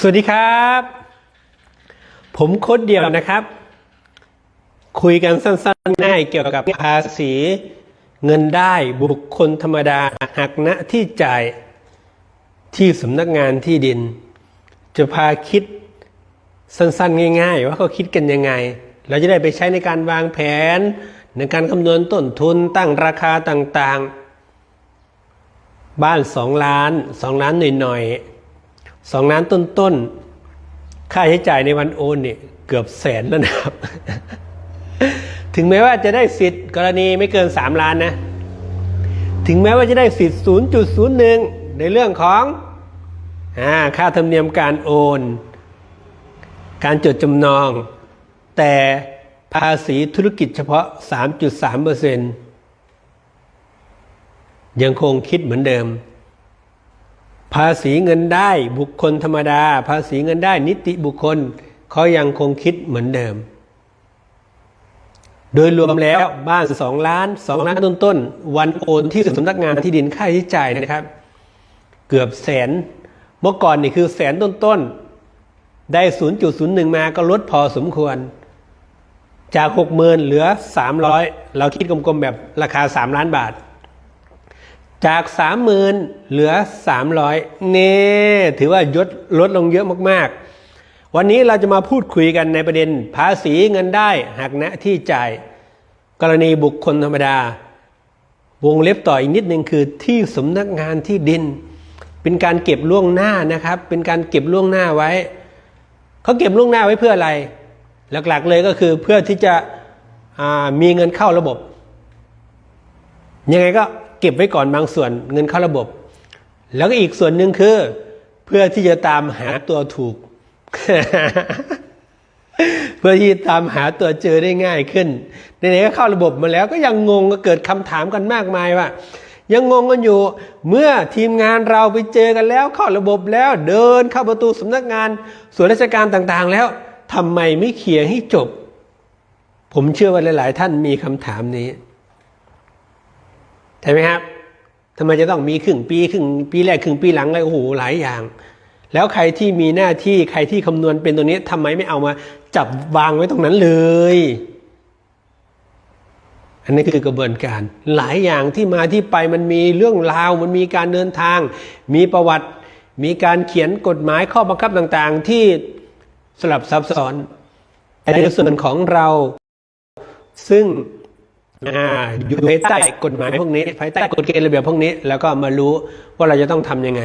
สวัสดีครับ ผมโค้ดเดียวนะครับ คุยกันสั้นๆง่ายเกี่ยวกับภาษีเงินได้บุคคลธรรมดาหักณที่จ่ายที่สำนักงานที่ดิน จะพาคิดสั้นๆง่าย ๆ ว่าเขาคิดกันยังไง เราจะได้ไปใช้ในการวางแผน ในการคำนวณต้นทุนตั้งราคาต่างๆ บ้านสองล้านสองล้านหน่อยๆ สองล้านต้นๆ ค่าใช้จ่ายในวันโอนเนี่ยเกือบแสนแล้วนะครับ ถึงแม้ว่าจะได้สิทธิ์กรณีไม่เกิน 3 ล้านนะ ถึงแม้ว่าจะได้สิทธิ์ 0.01 ในเรื่องของอค่าธรรมเนียมการโอน การจดจำนอง แต่ภาษีธุรกิจเฉพาะ 3.3%ยังคงคิดเหมือนเดิม ภาษีเงินได้บุคคลธรรมดา ภาษีเงินได้นิติบุคคลเขายังคงคิดเหมือนเดิม โดยรวมแล้วบ้าน2ล้าน2ล้านต้นๆวันโอนที่สำนักงานที่ดินค่าใช้จ่ายนะครับ เกือบแสนเมื่อก่อนนี่คือแสนต้นๆได้ 0.01 มาก็ลดพอสมควร จาก 60,000 เหลือ 300 เราคิดกลมๆแบบราคา 3 ล้านบาท จาก 30,000 เหลือ 300 เน่ถือว่ายดลดลงเยอะมากๆ วันนี้เราจะมาพูดคุยกันในประเด็นภาษีเงินได้หักณที่จ่าย กรณีบุคคลธรรมดา วงเล็บต่ออีกนิดหนึ่งคือที่สำนักงานที่ดิน เป็นการเก็บล่วงหน้านะครับ เป็นการเก็บล่วงหน้าไว้ เขาเก็บล่วงหน้าไว้เพื่ออะไร หลักๆเลยก็คือเพื่อที่จะมีเงินเข้าระบบยังไงก็ เก็บไว้ก่อนบางส่วนเงินเข้าระบบ แล้วก็อีกส่วนหนึ่งคือ เพื่อที่จะตามหาตัวถูก เพื่อที่ตามหาตัวเจอได้ง่ายขึ้นไหนๆก็เข้าระบบมาแล้วก็ยังงงก็เกิดคำถามกันมากมายว่า ยังงงกันอยู่ เมื่อทีมงานเราไปเจอกันแล้ว เข้าระบบแล้วเดินเข้าประตูสำนักงานส่วนราชการต่างๆ แล้วทำไมไม่เคลียร์ให้จบ ผมเชื่อว่าหลาย ๆ ท่านมีคำถามนี้ ใช่ไหมครับทำไมจะต้องมีครึ่งปีครึ่งปีแรกครึ่งปีหลังอะไรโอ้โหหลายอย่าง แล้วใครที่มีหน้าที่ใครที่คำนวณเป็นตัวนี้ทำไมไม่เอามาจับวางไว้ตรงนั้นเลย อันนี้คือกระบวนการหลายอย่างที่มาที่ไปมันมีเรื่องราวมันมีการเดินทาง มีประวัติ มีการเขียนกฎหมายข้อบังคับต่างๆ ที่สลับซับซ้อนแต่ในส่วนของเราซึ่ง อ่าอยู่ภายใต้กฎหมายพวกนี้ภายใต้กฎเกณฑ์ระเบียบพวกนี้ แล้วก็มารู้ว่าเราจะต้องทำยังไง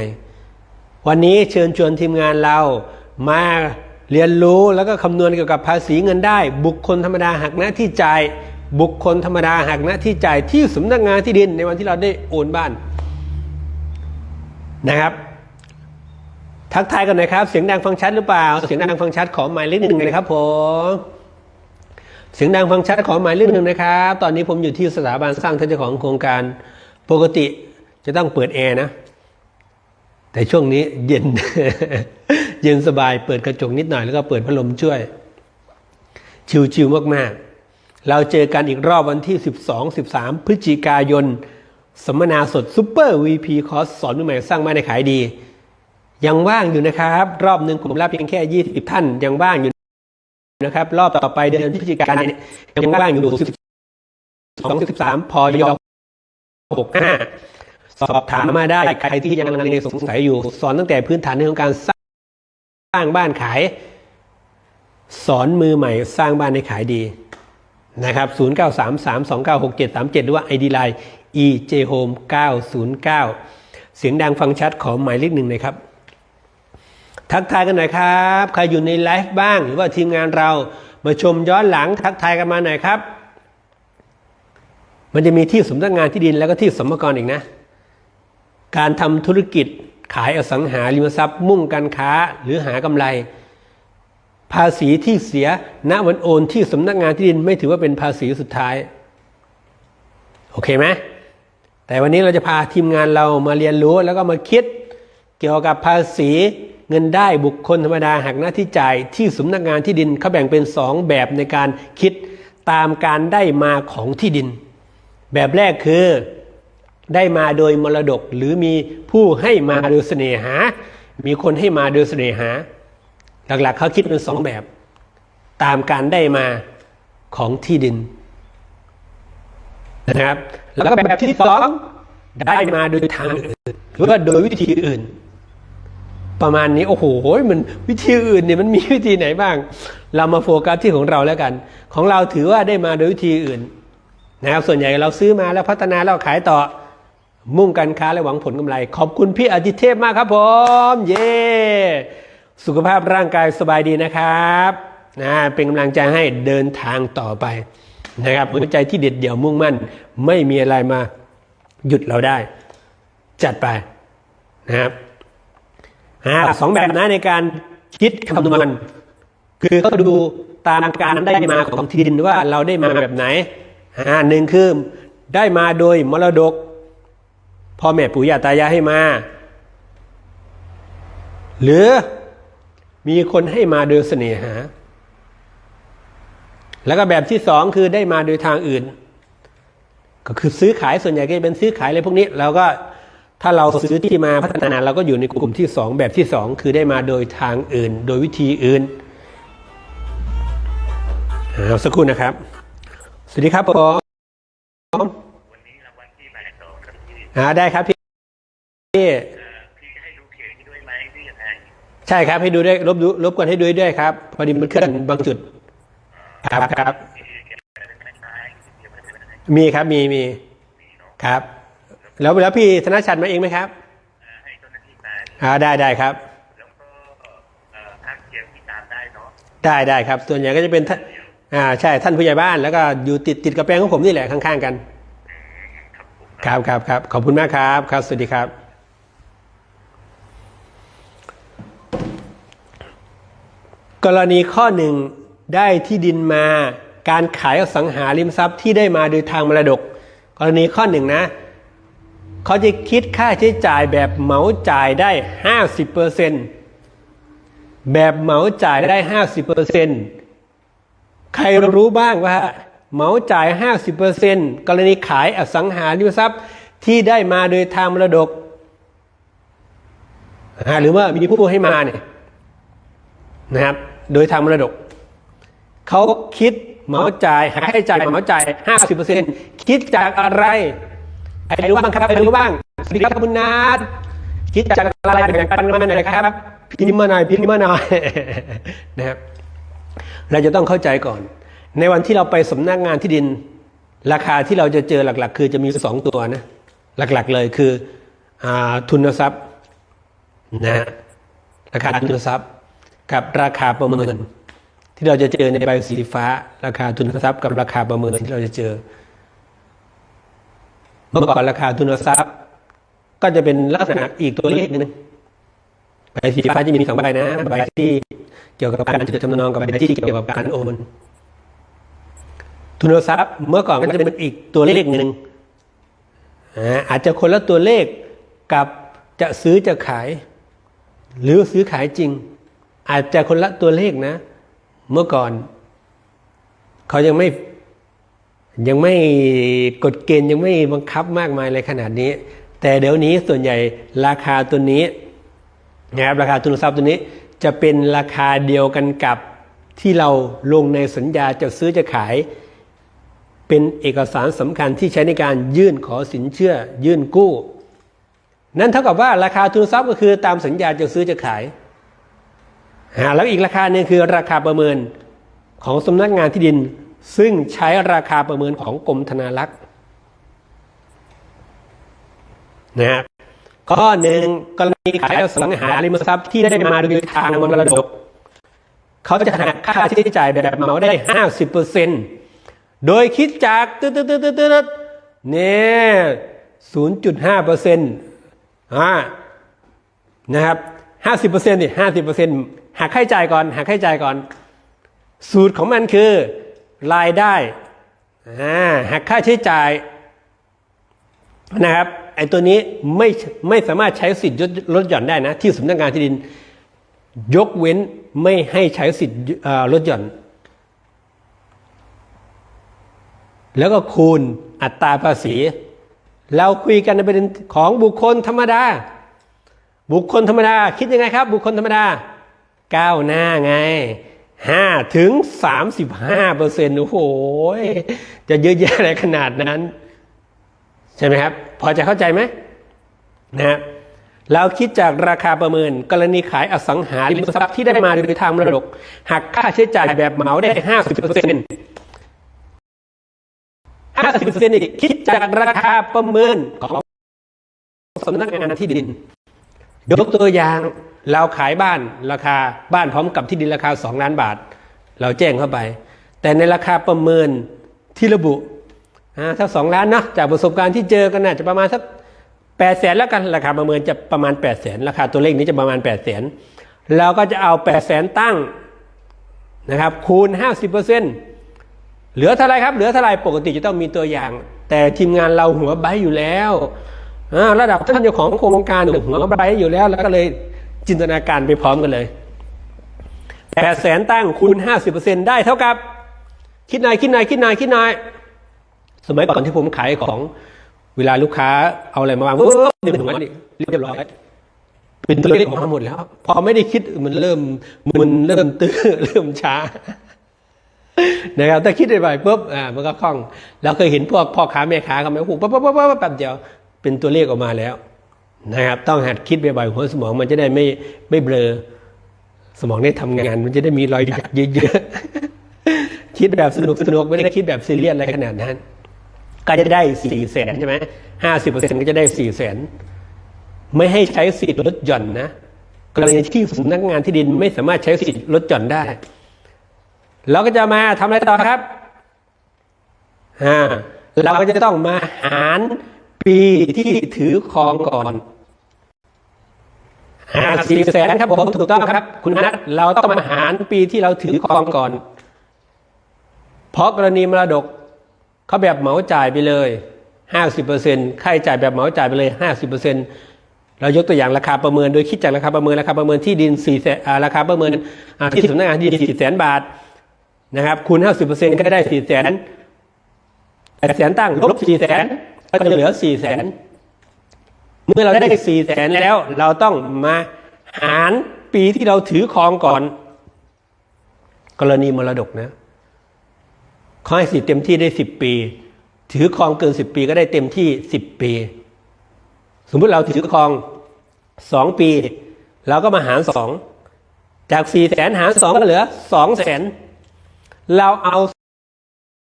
วันนี้เชิญชวนทีมงานเรามาเรียนรู้แล้วก็คำนวณเกี่ยวกับภาษีเงินได้ บุคคลธรรมดาหักหน้าที่จ่าย บุคคลธรรมดาหักหน้าที่จ่ายที่สำนักงานที่ดินในวันที่เราได้โอนบ้านนะครับ ทักทายกันหน่อยครับ เสียงดังฟังชัดหรือเปล่า เสียงดังฟังชัดขอหมายเลขหนึ่งเลยครับผม เสียงดังฟังชัดขอหมายเลขหนึ่งนะครับ ตอนนี้ผมอยู่ที่สถาบันสร้างท่านเจ้าของโครงการปกติจะต้องเปิดแอร์นะ แต่ช่วงนี้เย็น เย็นสบายเปิดกระจกนิดหน่อยแล้วก็เปิดพัดลมช่วย ชิวๆมากๆ เราเจอกันอีกรอบวันที่ 12 13 พฤศจิกายนสัมมนาสดซูเปอร์ VP คอร์สสอนมือใหม่สร้างบ้านในขายดี ยังว่างอยู่นะครับ รอบหนึ่งผมรับเพียงแค่ 20 ท่านยังว่างอยู่ นะครับ รอบต่อไปเดือนพฤศจิกายนเนี่ยยังว่างอยู่สิบสองสิบสามพอยหกห้าสอบถามมาได้ใครที่ยังลังเลสงสัยอยู่ สอนตั้งแต่พื้นฐานในเรื่องการสร้างบ้านขาย สอนมือใหม่สร้างบ้านให้ขายดีนะครับ 0 9 3 3 2 9 6 7 3 7 หรือว่า ID Line EJ Home 909 เสียงดังฟังชัดขอหมายเลขหนึ่งเลยครับ ทักทายกันหน่อยครับ ใครอยู่ในไลฟ์บ้าง หรือว่าทีมงานเรามาชมย้อนหลังทักทายกันมาหน่อยครับ มันจะมีที่สำนักงานที่ดินแล้วก็ที่สมกรอีกนะ การทำธุรกิจขายอสังหาริมทรัพย์ มุ่งการค้าหรือหากำไร ภาษีที่เสียณวันโอนที่สำนักงานที่ดินไม่ถือว่าเป็นภาษีสุดท้าย โอเคไหมแต่วันนี้เราจะพาทีมงานเรามาเรียนรู้แล้วก็มาคิดเกี่ยวกับภาษี เงินได้บุคคลธรรมดาหักหน้าที่จ่ายที่สำนักงานที่ดินเขาแบ่งเป็น 2 แบบในการคิดตามการได้มาของที่ดิน แบบแรกคือได้มาโดยมรดกหรือมีผู้ให้มาโดยเสน่หา มีคนให้มาโดยเสน่หา หลักๆเขาคิดเป็นสองแบบ ตามการได้มาของที่ดินนะครับ แล้วก็แบบที่สองได้มาโดยทางอื่นหรือว่าโดยวิธีอื่น ประมาณนี้โอ้โหมันวิธีอื่นเนี่ยมันมีวิธีไหนบ้าง เรามาโฟกัสที่ของเราแล้วกัน ของเราถือว่าได้มาโดยวิธีอื่นนะครับส่วนใหญ่เราซื้อมาแล้วพัฒนาแล้วขายต่อมุ่งการค้าและหวังผลกำไร ขอบคุณพี่อาทิเทพมากครับผมเย้สุขภาพร่างกายสบายดีนะครับนะเป็นกำลังใจให้เดินทางต่อไปนะครับหัวใจที่เด็ดเดี่ยวมุ่งมั่น ไม่มีอะไรมาหยุดเราได้ จัดไปนะครับ อ่าสองแบบนะในการคิดคำนวณคือเขาดูตามการได้มาของที่ดินว่าเราได้มาแบบไหนหนึ่งคือได้มาโดยมรดกพ่อแม่ปู่ย่าตายายให้มา หรือมีคนให้มาโดยเสน่หา แล้วก็แบบที่สองคือได้มาโดยทางอื่น ก็คือซื้อขายส่วนใหญ่ก็จะเป็นซื้อขายอะไรพวกนี้เราก็ ถ้าเราซื้อที่มาพัฒนาเราก็อยู่ในกลุ่มที่สองแบบที่สองคือได้มาโดยทางอื่น โดยวิธีอื่นเอาสักครู่นะครับ สวัสดีครับผมวันนี้รางวัลที่หมายสองครับพี่อ่าได้ครับพี่เอ่พี่ให้ดูเพจให้ด้วยไหมพี่ยังไงใช่ครับให้ดูด้วยรบดูรบกวนให้ดูด้วยครับ พอดีมันเคลื่อนบางจุด ครับครับ มีครับมีมีครับ แล้วแล้วพี่ธนชัดมาเองไหมครับเอ่อให้เจ้าหน้าที่มาอ่าได้ได้ครับ แล้วก็เอ่อภาคเสียงที่ตามได้เนาะได้ได้ครับ ส่วนใหญ่ก็จะเป็นท่านอ่าใช่ท่านผู้ใหญ่บ้านแล้วก็อยู่ติดติดกับแปลงของผมนี่แหละข้างๆกัน ครับผมครับครับครับขอบคุณมากครับครับ สวัสดีครับ กรณีข้อหนึ่งได้ที่ดินมาการขายอสังหาริมทรัพย์ที่ได้มาโดยทางมรดก กรณีข้อหนึ่งนะ เขาจะคิดค่าใช้จ่ายแบบเหมาจ่ายได้ 50%แบบเหมาจ่ายได้ 50%ใครรู้บ้างว่าเหมาจ่าย 50%กรณีขายอสังหาริมทรัพย์ที่ได้มาโดยทางมรดก หรือว่ามีผู้ให้มาเนี่ยนะครับ โดยทางมรดก เขาคิดเหมาจ่ายหาค่าใช้จ่ายเหมาจ่าย 50%คิดจากอะไร ครรู้บ้างครับใครรู้บ้างสวัสดีครับคุณนัทคิดจากอะไรแบ่งปันกันมาหน่อยครับพิมพ์มาหน่อยพิมพ์มาหน่อยนะครับเราจะต้องเข้าใจก่อน ในวันที่เราไปสำนักงานที่ดิน ราคาที่เราจะเจอหลัก ๆ คือจะมีสองตัวนะหลัก ๆ เลยคืออาทุนทรัพย์นะราคาทุนทรัพย์ กับราคาประเมิน ที่เราจะเจอในใบสีฟ้า ราคาทุนทรัพย์กับราคาประเมินที่เราจะเจอ เมื่อก่อนราคาทุนทรัพย์ ก็จะเป็นลักษณะอีกตัวเลขหนึ่งใบสีฟ้าจะมีสองใบนะใบที่เกี่ยวกับการจดจำนองกับใบที่เกี่ยวกับการโอนทุนทรัพย์เมื่อก่อนก็จะเป็นอีกตัวเลขหนึ่งอาจจะคนละตัวเลขกับจะซื้อจะขาย หรือซื้อขายจริง อาจจะคนละตัวเลขนะ เมื่อก่อน เขายังไม่ ยังไม่กฎเกณฑ์ยังไม่บังคับมากมายเลยขนาดนี้ แต่เดี๋ยวนี้ส่วนใหญ่ราคาตัวนี้นะครับราคาทุนทรัพย์ตัวนี้จะเป็นราคาเดียวกันกับที่เราลงในสัญญาจะซื้อจะขาย เป็นเอกสารสำคัญที่ใช้ในการยื่นขอสินเชื่อ ยื่นกู้ นั่นเท่ากับว่าราคาทุนทรัพย์ก็คือตามสัญญาจะซื้อจะขายอ่าแล้วอีกราคาหนึ่งคือราคาประเมินของสำนักงานที่ดิน ซึ่งใช้ราคาประเมินของกรมธนารักษ์นะครับข้อหนึ่งกรณีขายอสังหาริมทรัพย์ที่ได้มาโดยทางมรดก เขาจะหักค่าใช้จ่ายแบบเหมาได้ห้าสิบเปอร์เซ็นต์โดยคิดจากตึ๊ดตึ๊ดตึ๊ดตึ๊ดตึ๊ดเนี่ยศูนย์จุดห้าเปอร์เซ็นต์อ่านะครับห้าสิบเปอร์เซ็นต์นี่ห้าสิบเปอร์เซ็นต์หักค่าใช้จ่ายก่อนหักค่าใช้จ่ายก่อน สูตรของมันคือ รายได้หักค่าใช้จ่ายนะครับไอ้ตัวนี้ไม่ไม่สามารถใช้สิทธิ์ลดหย่อนได้นะ ที่สำนักงานที่ดิน ยกเว้นไม่ให้ใช้สิทธิ์ลดหย่อน แล้วก็คูณอัตราภาษี เราคุยกันในประเด็นของบุคคลธรรมดา บุคคลธรรมดา คิดยังไงครับ บุคคลธรรมดาก้าวหน้าไง ห้าถึงสามสิบห้าเปอร์เซ็นต์โอ้โหจะเยอะแยะอะไรขนาดนั้น ใช่ไหมครับ พอจะเข้าใจไหมนะเราคิดจากราคาประเมิน กรณีขายอสังหาริมทรัพย์ที่ได้มาโดยทางมรดกหักค่าใช้จ่ายแบบเหมาได้ห้าสิบเปอร์เซ็นต์ห้าสิบเปอร์เซ็นต์อีกคิดจากราคาประเมินของสำนักงานที่ดิน ยกตัวอย่าง เราขายบ้านราคาบ้านพร้อมกับที่ดินราคาสองล้านบาท เราแจ้งเข้าไป แต่ในราคาประเมินที่ระบุอ่าถ้าสองล้านเนาะจากประสบการณ์ที่เจอกันน่าจะประมาณสักแปดแสนแล้วกันราคาประเมินจะประมาณแปดแสนราคาตัวเลขนี้จะประมาณแปดแสนเราก็จะเอาแปดแสนตั้งนะครับคูณห้าสิบเปอร์เซ็นต์เหลือเท่าไรครับเหลือเท่าไรปกติจะต้องมีตัวอย่าง แต่ทีมงานเราหัวไบอยู่แล้วอ่าระดับท่านเจ้าของโครงการหัวไบอยู่แล้วแล้วก็เลย จินตนาการไปพร้อมกันเลยแปดแสนตั้งคูณห้าสิบเปอร์เซ็นได้เท่ากับ คิดนายคิดนายคิดนายคิดนาย สมัยก่อนที่ผมขายของเวลาลูกค้าเอาอะไรมาวางปุ๊บเดี๋ยวหัวนี่เรียบร้อยเป็นตัวเลขออกมาหมดแล้ว พอไม่ได้คิดมันเริ่มมันเริ่มตื้อเริ่มช้านะครับถ้าคิดไปปุ๊บอ่ามันก็คล่อง เราเคยเห็นพวกพ่อค้าแม่ค้าเขาไหมโอ้โหปั๊บปั๊บปั๊บปั๊บแป๊บเดียวเป็นตัวเลขออกมาแล้ว นะครับต้องหัดคิดบ่อยๆหัวสมองมันจะได้ไม่ไม่เบลอสมองได้ทำงาน มันจะได้มีรอยหยักเยอะๆคิดแบบสนุกสนุกไม่ได้คิดแบบซีเรียสอะไรขนาดนั้นก็จะได้สี่แสนใช่ไหมห้าสิบเปอร์เซ็นต์ก็จะได้สี่แสนไม่ให้ใช้สิทธิ์ลดหย่อนนะกรณีที่สำนักงานที่ดินไม่สามารถใช้สิทธิ์ลดหย่อนได้ เราก็จะมาทำอะไรต่อครับอ่าเราก็จะต้องมาหารปีที่ถือครองก่อน ห้าสี่แสนครับผมถูกต้องครับ คุณนัทเราต้องมาหารปีที่เราถือครองก่อน เพราะกรณีมรดกเขาแบบเหมาจ่ายไปเลยห้าสิบเปอร์เซ็นต์ค่าใช้จ่ายแบบเหมาจ่ายไปเลยห้าสิบเปอร์เซ็นต์เรายกตัวอย่างราคาประเมินโดยคิดจากราคาประเมินราคาประเมินที่ดินสี่แสนราคาประเมินที่สำนักงานที่ดินสี่แสนบาทนะครับคูณห้าสิบเปอร์เซ็นต์ก็ได้สี่แสนแปดแสนตั้งลบสี่แสนก็จะเหลือสี่แสน เมื่อเราได้สี่แสนแล้ว เราต้องมาหารปีที่เราถือครองก่อน กรณีมรดกนะเขาให้สิทธิ์เต็มที่ได้สิบปี ถือครองเกินสิบปีก็ได้เต็มที่สิบปี สมมุติเราถือครองสองปีเราก็มาหารสองจากสี่แสนหารสองก็เหลือสองแสนเราเอา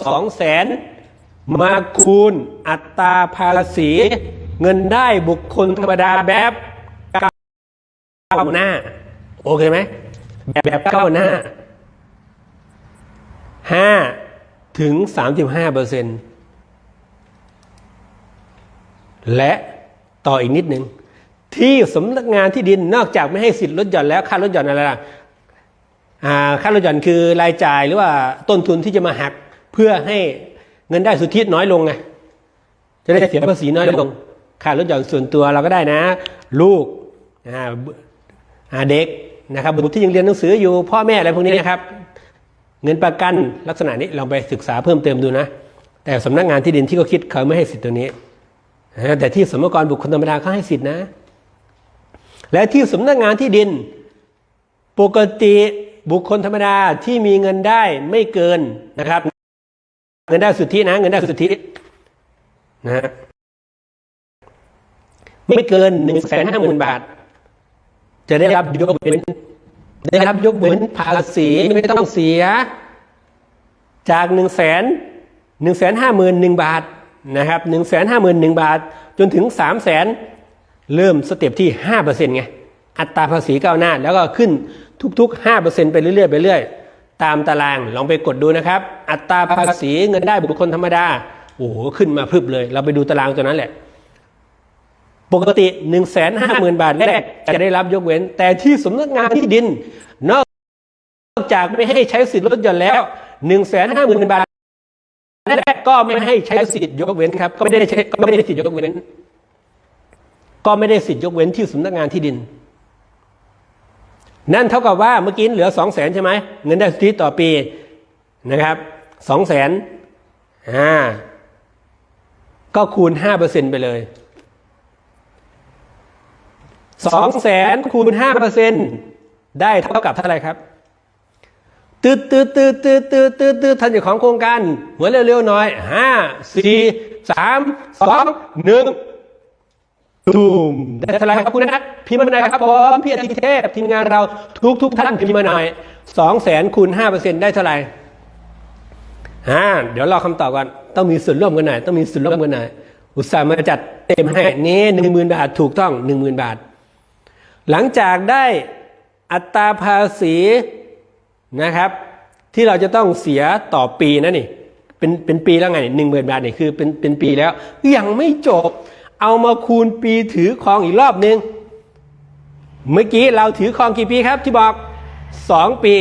สองแสนมาคูณอัตราภาษี เงินได้บุคคลธรรมดาแบบก้าวหน้า โอเคไหมแบบแบบก้าวหน้าห้าถึงสามสิบห้าเปอร์เซ็นต์และต่ออีกนิดหนึ่งที่สำนักงานที่ดินนอกจากไม่ให้สิทธิ์ลดหย่อนแล้วค่าลดหย่อนอะไรล่ะค่าลดหย่อนคือรายจ่ายหรือว่าต้นทุนที่จะมาหักเพื่อให้เงินได้สุทธิน้อยลงไงจะได้เสียภาษีน้อยลง ค่าลดหย่อนส่วนตัวเราก็ได้นะ ลูกเด็กนะครับบุตรที่ยังเรียนหนังสืออยู่พ่อแม่อะไรพวกนี้นะครับ เงินประกันลักษณะนี้ลองไปศึกษาเพิ่มเติมดูนะ แต่สำนักงานที่ดินที่เขาคิดเขาไม่ให้สิทธิ์ตัวนี้แต่ที่สมกรบุคคลธรรมดาเขาให้สิทธินะ และที่สำนักงานที่ดิน ปกติบุคคลธรรมดาที่มีเงินได้ไม่เกินนะครับ เงินได้สุทธินะ เงินได้สุทธินะ ไม่เกินหนึ่งแสนห้าหมื่นบาท จะได้รับยกเว้นได้รับยกเว้นภาษีไม่ต้องเสีย จากหนึ่งแสนหนึ่งแสนห้าหมื่นหนึ่งบาทนะครับหนึ่งแสนห้าหมื่นหนึ่งบาท จนถึงสามแสนเริ่มสเต็ปที่ห้าเปอร์เซ็นต์ไงอัตราภาษีก้าวหน้า แล้วก็ขึ้นทุกๆห้าเปอร์เซ็นต์ไปเรื่อยๆไปเรื่อยตามตารางลองไปกดดูนะครับ อัตราภาษีเงินได้บุคคลธรรมดาโอ้โหขึ้นมาพึบเลย เราไปดูตารางตัวนั้นแหละ ปกติ1นึ่งแสนห้าหมื่นบาทแรกจะได้รับยกเว้น แต่ที่สำนักงานที่ดิน นอกจากไม่ให้ใช้สิทธิ์ลดหย่อนแล้ว1นึ่งแสนห้าหมื่นบาทแรกก็ไม่ให้ใช้สิทธิ์ยกเว้นครับ ก็ไม่ได้ใช้ก็ไม่ได้สิทธิ์ยกเว้น ก็ไม่ได้สิทธิ์ยกเว้นที่สำนักงานที่ดิน นั่นเท่ากับว่าเมื่อกี้เหลือสองแสนใช่ไหมเงินได้สุทธิต่อปีนะครับสองแสนอ่าก็คูณห้าเปอร์เซ็นไปเลย สองแสนคูณห้าเปอร์เซ็นได้เท่ากับเท่าไรครับตืดตืดตืดตืดตืดตืดตืดท่านเจ้าของโครงการหัวเร็วๆหน่อยห้าสี่สามสองหนึ่งตูมได้เท่าไรครับคุณนัทพิมพ์มาหน่อยครับผมพี่อาทิตย์เทพทีมงานเราทุกทุกท่านพิมพ์มาหน่อยสองแสนคูณห้าเปอร์เซ็นต์ได้เท่าไหร่อ่าเดี๋ยวรอคำตอบก่อนต้องมีส่วนร่วมกันหน่อยต้องมีส่วนร่วมกันหน่อยอุตส่าห์มาจัดเต็มให้นี่หนึ่งหมื่นบาทถูกต้องหนึ่งหมื่นบาท หลังจากได้อัตราภาษีนะครับ ที่เราจะต้องเสียต่อปีนะนี่เป็นเป็นปีแล้วไงหนึ่งหมื่นบาทนี่คือเป็นเป็นปีแล้ว ยังไม่จบ เอามาคูณปีถือครองอีกรอบหนึ่งเมื่อกี้เราถือครองกี่ปีครับที่บอกสองปี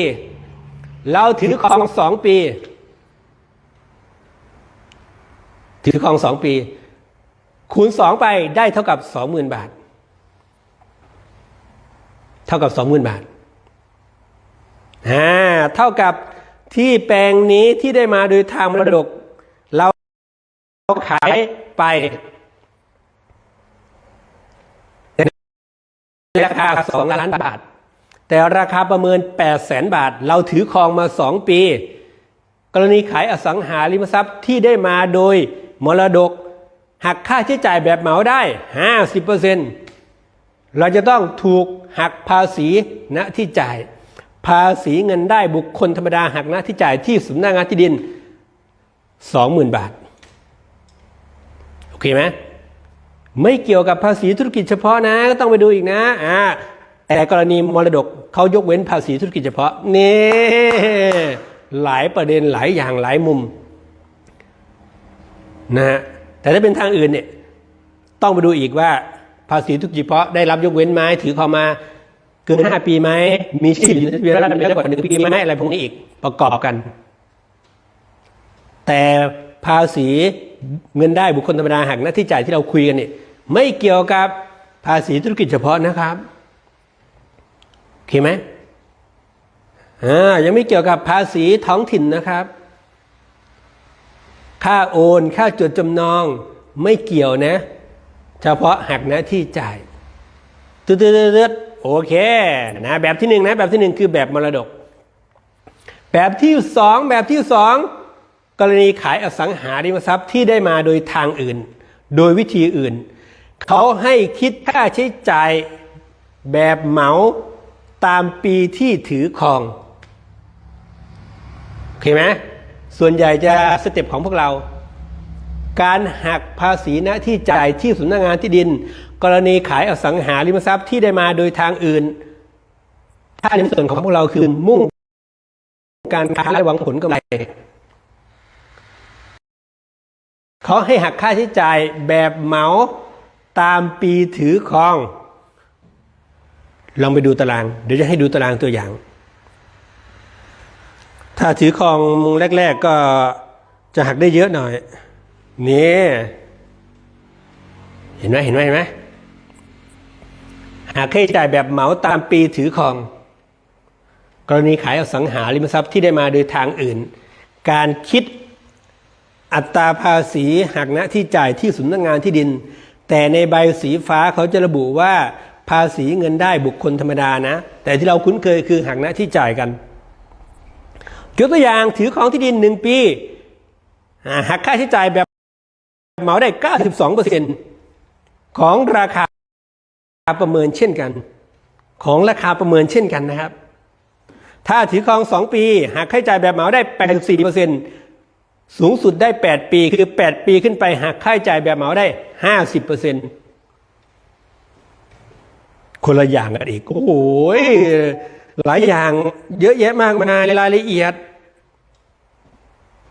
เราถือครองสองปี ถือครองสองปี คูณสองไปได้เท่ากับสองหมื่นบาท ท่ากับสองหมื่นบาทอ่าเท่ากับที่แปลงนี้ที่ได้มาโดยทางมรดก เราขายไปราคาสองล้านบาท แต่ราคาประเมิน8 0 0แสนบาท เราถือครองมา2ปี กรณีขายอสังหาริมทรัพย์ที่ได้มาโดยมรดกหักค่าใช้จ่ายแบบเหมาได้50%เร เราจะต้องถูกหักภาษีณที่จ่าย ภาษีเงินได้บุคคลธรรมดาหักณที่จ่ายที่สำนักงานที่ดิน 20,000 บาท โอเคไหมไม่เกี่ยวกับภาษีธุรกิจเฉพาะนะ ก็ต้องไปดูอีกนะอ่าแต่กรณีมรดกเขายกเว้นภาษีธุรกิจเฉพาะนี่หลายประเด็นหลายอย่างหลายมุมนะฮะแต่ถ้าเป็นทางอื่นเนี่ยต้องไปดูอีกว่า ภาษีธุรกิจเฉพาะได้รับยกเว้นไหมถือเข้ามาเกินห้าปีไหมมีชื่ออยู่ในทะเบียนราษฎรมากกว่าหนึ่งปีไหมอะไรพวกนี้อีกประกอบกัน แต่ภาษีเงินได้บุคคลธรรมดาหักหน้าที่จ่ายที่เราคุยกันเนี่ยไม่เกี่ยวกับภาษีธุรกิจเฉพาะนะครับโอเคไหมอ่ายังไม่เกี่ยวกับภาษีท้องถิ่นนะครับ ค่าโอน ค่าจดจำนองไม่เกี่ยวนะ เฉพาะหักหน้าที่จ่ายตืดๆๆๆโอเคนะแบบที่หนึ่งนะแบบที่หนึ่งคือแบบมรดก แบบที่สองแบบที่สองกรณีขายอสังหาริมทรัพย์ที่ได้มาโดยทางอื่น โดยวิธีอื่น เขาให้คิดค่าใช้จ่ายแบบเหมาตามปีที่ถือครองโอเคไหมส่วนใหญ่จะสเต็ปของพวกเรา การหักภาษีหน้าที่จ่ายที่สำนักงานที่ดิน กรณีขายอสังหาริมทรัพย์ที่ได้มาโดยทางอื่น ถ้าในส่วนของพวกเราคือมุ่ง การค้าและหวังผลกำไรเขาให้หักค่าใช้จ่ายแบบเหมาตามปีถือครอง ลองไปดูตาราง เดี๋ยวจะให้ดูตารางตัวอย่าง ถ้าถือครองแรก ๆก็จะหักได้เยอะหน่อย นี่เห็นไหมเห็นไหมเห็นไหมหากค่าใช้จ่ายแบบเหมาตามปีถือครอง กรณีขายอสังหาริมทรัพย์ที่ได้มาโดยทางอื่น การคิดอัตราภาษีหักณที่จ่ายที่สำนักงานที่ดิน แต่ในใบสีฟ้าเขาจะระบุว่าภาษีเงินได้บุคคลธรรมดานะ แต่ที่เราคุ้นเคยคือหักณที่จ่ายกันยกตัวอย่างถือของที่ดินหนึ่งปีหักค่าใช้จ่ายแบบ เหมาได้ 92%ของราคาประเมินเช่นกัน ของราคาประเมินเช่นกันนะครับ ถ้าถือครอง2ปีหักค่าใช้จ่ายแบบเหมาได้84%สูงสุดได้ 8 ปีคือ 8 ปีขึ้นไปหักค่าใช้จ่ายแบบเหมาได้ 50%คนละอย่างกันอีกโอ้โหหลายอย่างเยอะแยะมากมายรายละเอียด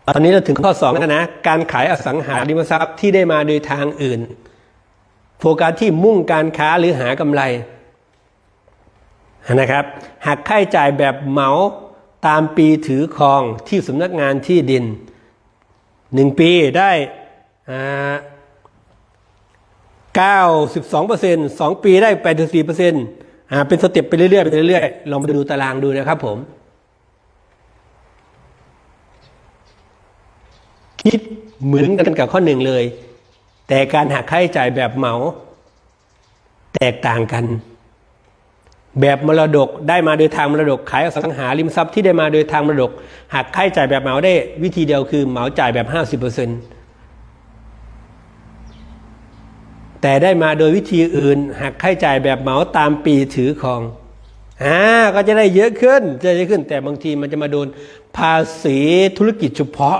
ตอนนี้เราถึงข้อ2แล้วนะการขายอสังหาริมทรัพย์ที่ได้มาโดยทางอื่น โฟกัสที่มุ่งการค้าหรือหากำไรนะครับหักค่าใช้จ่ายแบบเหมาตามปีถือครองที่สำนักงานที่ดินหนึ่งปีได้เก้าสิบสองเปอร์เซ็นต์สองปีได้แปดสิบสี่เปอร์เซ็นต์อ่าเป็นสเต็ปไปเรื่อยๆไปเรื่อยๆ ลองไปดูตารางดูนะครับผม คิดเหมือนกันกับข้อหนึ่งเลย แต่การหักค่าใช้จ่ายแบบเหมา แตกต่างกัน แบบมรดกได้มาโดยทางมรดกขายอสังหาริมทรัพย์ที่ได้มาโดยทางมรดกหากค่าใช้จ่ายแบบเหมาได้วิธีเดียวคือเหมาจ่ายแบบ 50%แต่ได้มาโดยวิธีอื่นหากค่าใช้จ่ายแบบเหมาตามปีถือครองอ่าก็จะได้เยอะขึ้นจะได้ขึ้น แต่บางทีมันจะมาโดนภาษีธุรกิจเฉพาะ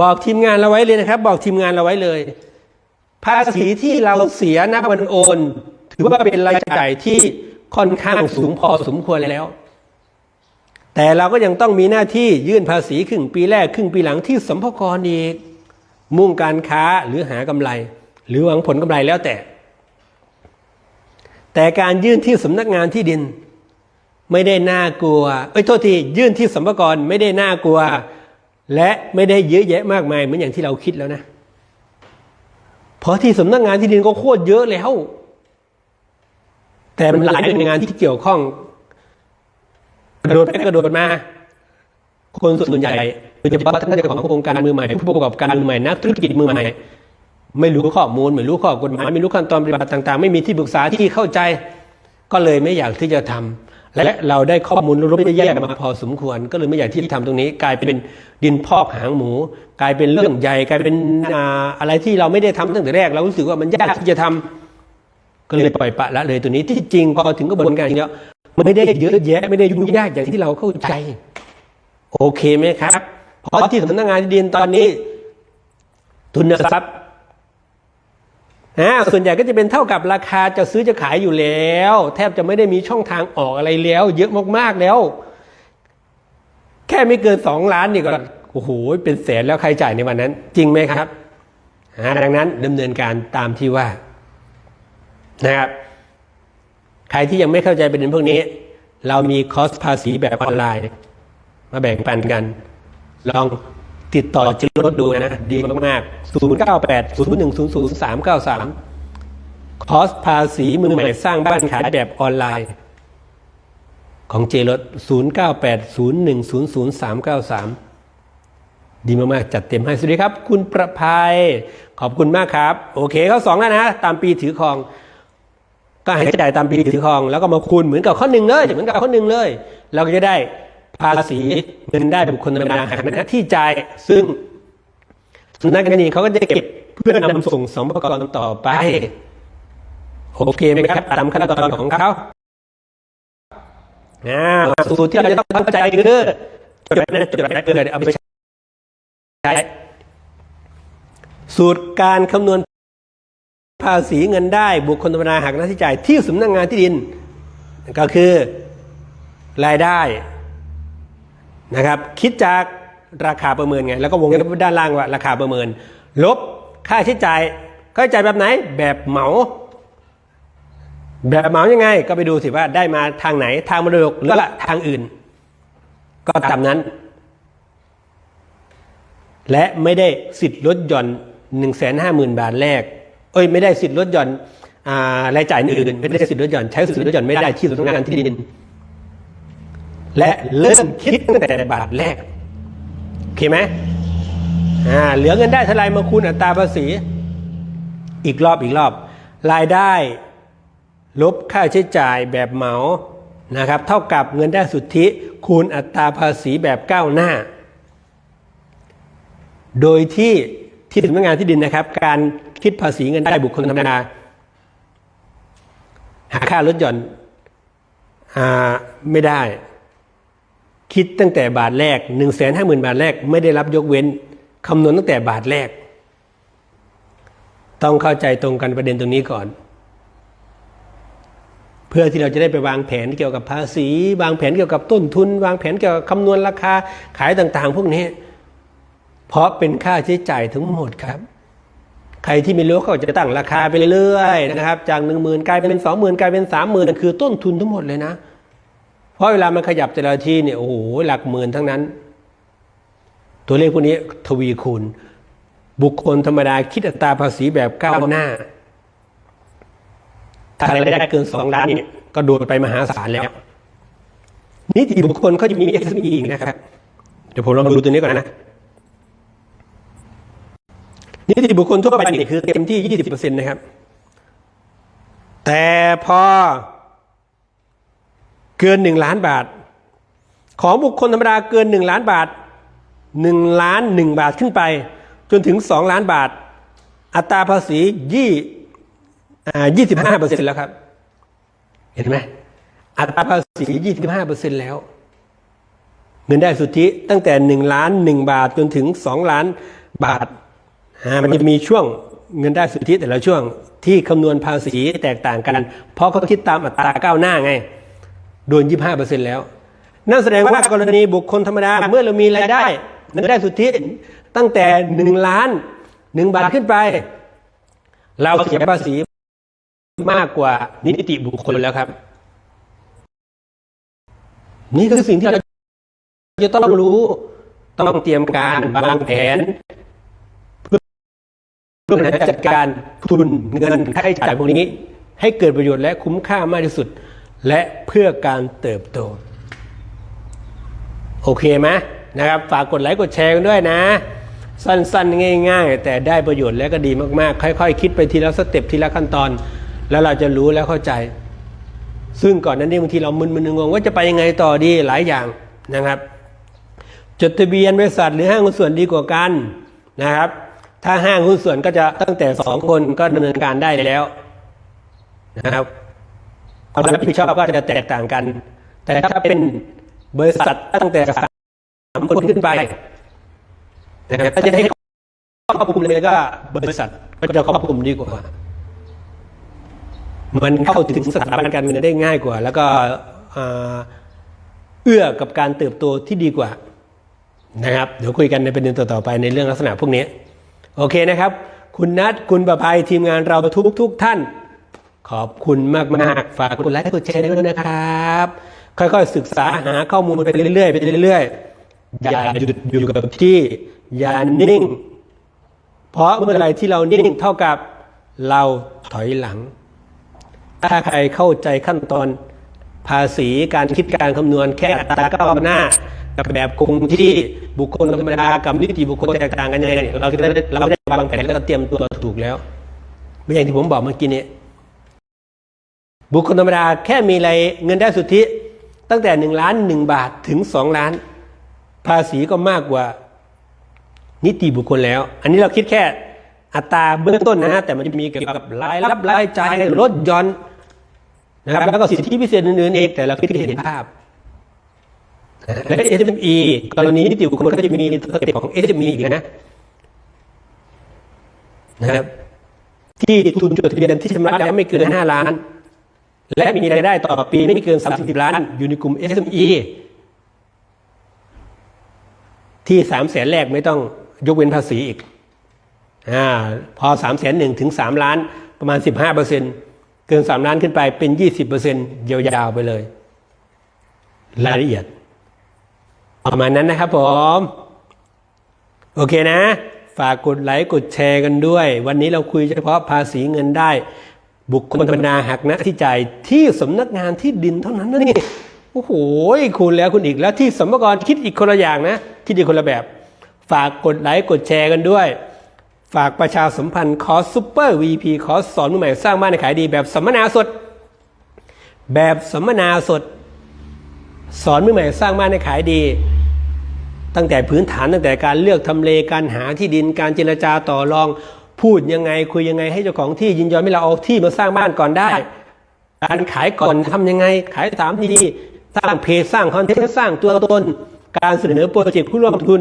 บอกทีมงานเราไว้เลยนะครับ บอกทีมงานเราไว้เลย ภาษีที่เราเสียนะวันโอน ถือว่าเป็นรายจ่ายที่ค่อนข้างสูงพอสมควรแล้ว แต่เราก็ยังต้องมีหน้าที่ยื่นภาษีครึ่งปีแรกครึ่งปีหลังที่สัมภกรอีก มุ่งการค้าหรือหากำไร หรือหวังผลกำไรแล้วแต่ แต่การยื่นที่สำนักงานที่ดิน ไม่ได้น่ากลัวเอ้ยโทษทียื่นที่สัมภกรไม่ได้น่ากลัว และไม่ได้เยอะแยะมากมายเหมือนอย่างที่เราคิดแล้วนะ เพราะที่สำนักงานที่ดินก็โคตรเยอะแล้ว แต่มันหลายหน่วยงานที่เกี่ยวข้องกระโดดไปกระโดดมา คนส่วนใหญ่โดยเฉพาะท่านเจ้าของโครงการมือใหม่ผู้ประกอบการมือใหม่นักธุรกิจมือใหม่ไม่รู้ข้อมูลไม่รู้ข้อกฎหมายไม่รู้ขั้นตอนปฏิบัติต่าง ๆ ไม่มีที่ปรึกษาที่เข้าใจ ก็เลยไม่อยากที่จะทำ และเราได้ข้อมูลรู้ไปแยกมาพอสมควร ก็เลยไม่อยากที่จะทำตรงนี้ กลายเป็นดินพอกหางหมู กลายเป็นเรื่องใหญ่กลายเป็นอ่าอะไรที่เราไม่ได้ทำตั้งแต่แรก เรารู้สึกว่ามันยากที่จะทำก็เลยปล่อยปะละเลยตัวนี้ที่จริงพอถึงกระบวนการอย่างเงี้ยมันไม่ได้เยอะแยะไม่ได้ยุ่งยากอย่างที่เราเข้าใจ โอเคไหมครับเพราะที่สำนักงานที่ดินตอนนี้ ทุนทรัพย์ นะส่วนใหญ่ก็จะเป็นเท่ากับราคาจะซื้อจะขายอยู่แล้ว แทบจะไม่ได้มีช่องทางออกอะไรแล้ว เยอะมากๆแล้ว แค่ไม่เกินสองล้านนี่ก็โอ้โหเป็นแสนแล้วใครจ่ายในวันนั้น จริงไหมครับดังนั้นดำเนินการตามที่ว่านะครับใครที่ยังไม่เข้าใจประเด็นพวกนี้ เรามีคอสภาษีแบบออนไลน์ มาแบ่งปันกัน ลอง ติดต่อจิรถดูนะ ดีมากๆ 0 9 8 0 1 0 0 3 9 3 คอสภาษีมือใหม่สร้างบ้านขายแบบออนไลน์ ของเจรถ0 9 8 0 1 0 0 3 9 3 ดีมากๆ จัดเต็มให้ สวัสดีครับ คุณประภัย ขอบคุณมากครับ โอเคเข้าสองแล้วนะ ตามปีถือครอง ก็ให้จ่ายตามปีถือครอง แล้วก็มาคูณเหมือนกับข้อหนึ่งเลย เหมือนกับข้อหนึ่งเลย เราก็จะได้ ภาษีเงินได้บุคคลธรรมดาหากนะที่จ่ายซึ่งสำนักงานนี้เขาก็จะเก็บเพื่อนำส่งสมภากรต่อไป โอเคไหมครับตามขั้นตอนของเขาอ่าสูตรที่เราจะต้องเข้าใจคือจดไว้นะจดไว้เพื่อเอาไปใช้สูตรการคำนวณภาษีเงินได้บุคคลธรรมดาหักหน้าที่จ่ายที่สำนักงานที่ดิน ก็คือรายได้ นะครับคิดจากราคาประเมินไง แล้วก็วงเล็บไว้ด้านล่างว่าราคาประเมิน ลบค่าใช้จ่ายค่าใช้จ่ายแบบไหนแบบเหมา แบบเหมายังไง ก็ไปดูสิว่าได้มาทางไหนทางมรดกหรือว่าทางอื่น ก็ตามนั้น และไม่ได้สิทธิ์ลดหย่อน1นึ่งแสนห้าหมื่นบาทแรก เอ้ย ไม่ได้สิทธิ์ลดหย่อนอ่ารายจ่ายอื่นๆไม่ได้สิทธิ์ลดหย่อนใช้สิทธิ์ลดหย่อนไม่ได้ที่สำนักงานที่ดิน และเริ่มคิดตั้งแต่บาทแรกโอเคไหมอ่าเหลือเงินได้เท่าไรมาคูณอัตราภาษี อีกรอบอีกรอบ รายได้ลบค่าใช้จ่ายแบบเหมานะครับ เท่ากับเงินได้สุทธิคูณอัตราภาษีแบบก้าวหน้า โดยที่ที่สำนักงานที่ดินนะครับ การคิดภาษีเงินได้บุคคลธรรมดาหาค่าลดหย่อนอาไม่ได้ คิดตั้งแต่บาทแรก1นึ่งแสนห้าหมื่นบาทแรกไม่ได้รับยกเว้นคำนวณตั้งแต่บาทแรก ต้องเข้าใจตรงกันประเด็นตรงนี้ก่อน เพื่อที่เราจะได้ไปวางแผนเกี่ยวกับภาษี วางแผนเกี่ยวกับต้นทุน วางแผนเกี่ยวกับคำนวณราคาขายต่างๆ พวกนี้ เพราะเป็นค่าใช้จ่ายทั้งหมดครับ ใครที่ไม่รู้เขาจะตั้งราคาไปเรื่อยๆนะครับ จากหนึ่งหมื่นกลายเป็นสองหมื่นกลายเป็นสามหมื่นคือต้นทุนทั้งหมดเลยนะเพราะเวลามันขยับแต่ละที่เนี่ยโอ้โหหลักหมื่นทั้งนั้น ตัวเลขพวกนี้ทวีคูณ บุคคลธรรมดาคิดอัตราภาษีแบบก้าวหน้าถ้ารายได้เกินสองล้านเนี่ยก็โดดไปมหาศาลแล้วนิติบุคคลเขาจะมี SME อีกนะครับ เดี๋ยวผมลองดูตัวนี้ก่อนนะนิติบุคคลทั่วไปนี่คือเต็มที่20%นต์นะครับ แต่พอ เกินหนึ่งล้านบาท ของบุคคลธรรมดาเกินหนึ่งล้านบาทหนึ่งล้านหนึ่งบาทขึ้นไป จนถึงสองล้านบาท อัตราภาษียี่ยี่สิบห้าเปอร์เซ็นต์แล้วครับ เห็นไหมอัตราภาษียี่สิบห้าเปอร์เซ็นต์แล้ว เงินได้สุทธิตั้งแต่หนึ่งล้านหนึ่งบาทจนถึงสองล้านบาทมันจะมีช่วงเงินได้สุทธิแต่ละช่วงที่คำนวณภาษีแตกต่างกัน เพราะเขาคิดตามอัตราก้าวหน้าไง โดน 25เปอร์เซ็นต์แล้ว นั่นแสดงว่ากรณีบุคคลธรรมดา เมื่อเรามีรายได้เงินได้สุทธิตั้งแต่ 1 ล้าน 1 บาทขึ้นไป เราเสียภาษีมากกว่านิติบุคคลแล้วครับ นี่คือสิ่งที่เราจะต้องรู้ต้องเตรียมการวางแผนเพื่อบริหารจัดการทุนเงินค่าใช้จ่ายพวกนี้ ให้เกิดประโยชน์และคุ้มค่ามากที่สุด และเพื่อการเติบโต โอเคไหมนะครับ ฝากกดไลค์กดแชร์กันด้วยนะ สั้นๆ ง่าย ๆ แต่ได้ประโยชน์และก็ดีมากๆ ค่อยๆ คิดไปทีละสเต็ปทีละขั้นตอน แล้วเราจะรู้แล้วเข้าใจ ซึ่งก่อนหนั้นนี่บางทีเรามึนๆงงว่าจะไปยังไงต่อดีหลายอย่างนะครับ จดทะเบียนบริษัทหรือห้างหุ้นส่วนดีกว่ากันนะครับ ถ้าห้างหุ้นส่วนก็จะตั้งแต่สองคนก็ดำเนินการได้แล้วนะครับ ความรับผิดชอบก็จะแตกต่างกัน แต่ถ้าเป็นบริษัทตั้งแต่สามคนขึ้นไปนะครับถ้าจะให้ครอบคลุมเลยก็บริษัทก็จะครอบคลุมดีกว่า มันเข้าถึงสถาบันการเงินได้ง่ายกว่า แล้วก็เอื้อกับการเติบโตที่ดีกว่า นะครับ เดี๋ยวคุยกันในประเด็นต่อๆไปในเรื่องลักษณะพวกนี้ โอเคนะครับ คุณนัทคุณประภัยทีมงานเราทุกทุกท่าน ขอบคุณมากๆ ฝากกดไลค์กดแชร์ด้วยนะครับ ค่อยๆศึกษาหาข้อมูลไปเรื่อยๆไปเรื่อยๆ อย่าหยุดอยู่กับที่ อย่านิ่ง เพราะเมื่อไหรที่เรานิ่งเท่ากับเราถอยหลัง ถ้าใครเข้าใจขั้นตอนภาษีการคิดการคำนวณแค่อัตราก้าวหน้า กับแบบคงที่บุคคลธรรมดากับนิติบุคคลแตกต่างกันยังไงเนี่ยเราจะได้เราได้วางแผนแล้วก็เตรียมตัวถูกแล้วไม่อย่างที่ผมบอกเมื่อกี้นี้ บุคคลธรรมดาแค่มีรายเงินได้สุทธิ ตั้งแต่หนึ่งล้านหนึ่งบาทถึงสองล้าน ภาษีก็มากกว่านิติบุคคลแล้ว อันนี้เราคิดแค่อัตราเบื้องต้นนะฮะแต่มันจะมีเกี่ยวกับรายรับรายจ่ายลดย่อนนะครับแล้วก็สิทธิพิเศษอื่นๆเองแต่เราคิดเห็นภาพและ SME กรณีนิติบุคคลก็จะมีสเต็ปของ SME อีกนะนะครับที่ทุนจดทะเบียนที่ชำระแล้วไม่เกิน5ล้าน และมีรายได้ต่อปีไม่เกิน 30 ล้านอยู่ในกลุ่ม SME ที่3 0 0แสนแรกไม่ต้องยกเว้นภาษีอีกอพอ3 0 0แสนหนึ่งถึง3ล้านประมาณ15เปอร์เซ็นเกิน3ล้านขึ้นไปเป็น20เปอร์เซ็นยาวๆไปเลย รายละเอียด ประมาณนั้นนะครับผม โอเคนะ ฝากกดไลค์กดแชร์กันด้วย วันนี้เราคุยเฉพาะภาษีเงินได้ บุคคลธรรมดาหักน้าที่จ่ายที่สำนักงานที่ดินเท่านั้นนะนี่โอ้โหคุณแล้วคุณอีกแล้วที่สมกรคิดอีกคนละอย่างนะ คิดอีกคนละแบบ ฝากกดไลค์กดแชร์กันด้วย ฝากประชาสัมพันธ์คอร์สซูเปอร์ VP คอร์สสอนมือใหม่สร้างบ้านขายดีแบบสัมมนาสด แบบสัมมนาสด สอนมือใหม่สร้างบ้านขายดี ตั้งแต่พื้นฐานตั้งแต่การเลือกทำเลการหาที่ดินการเจรจาต่อรอง พูดยังไงคุยยังไงให้เจ้าของที่ยินยอมให้เราเอาที่มาสร้างบ้านก่อนได้ การขายก่อนทำยังไง ขายสามทีสร้างเพจสร้างคอนเทนต์สร้างตัวตน การเสนอโปรเจกต์ผู้ร่วมทุน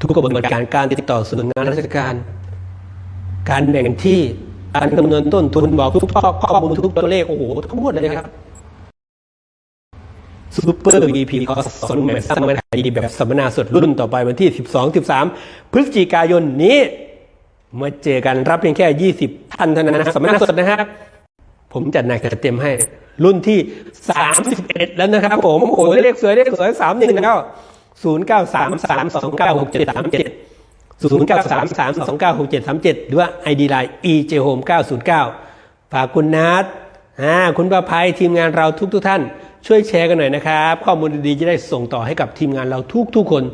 ทุกกระบวนการการติดต่อส่วนงานราชการ การแบ่งที่การคำนวณต้นทุนบอกทุกข้อข้อมูลทุกตัวเลขโอ้โหทั้งหมดเลยครับ ซูเปอร์ VP คอร์สสอนใหม่สร้างมันขายดีแบบสัมมนาสดรุ่นต่อไปวันที่ 12 13 พฤศจิกายนนี้มาเจอกันรับเพียงแค่ 20ท่านเท่านั้นนะสัมมนาสดนะครับ ผมจัดหนักจัดเต็มให้ รุ่นที่ 31 แล้วนะครับผม โอ้โหเลขสวยเลขสวย3 1แล้ว0 9 3 3 2 9 6 7 3 7 0 9 3 3 2 9 6 7 3 7 หรือว่า ID Line EJ Home 909ฝากคุณนัท อ่าคุณประภัยทีมงานเราทุกทุกท่าน ช่วยแชร์กันหน่อยนะครับ ข้อมูลดีๆจะได้ส่งต่อให้กับทีมงานเราทุกๆคน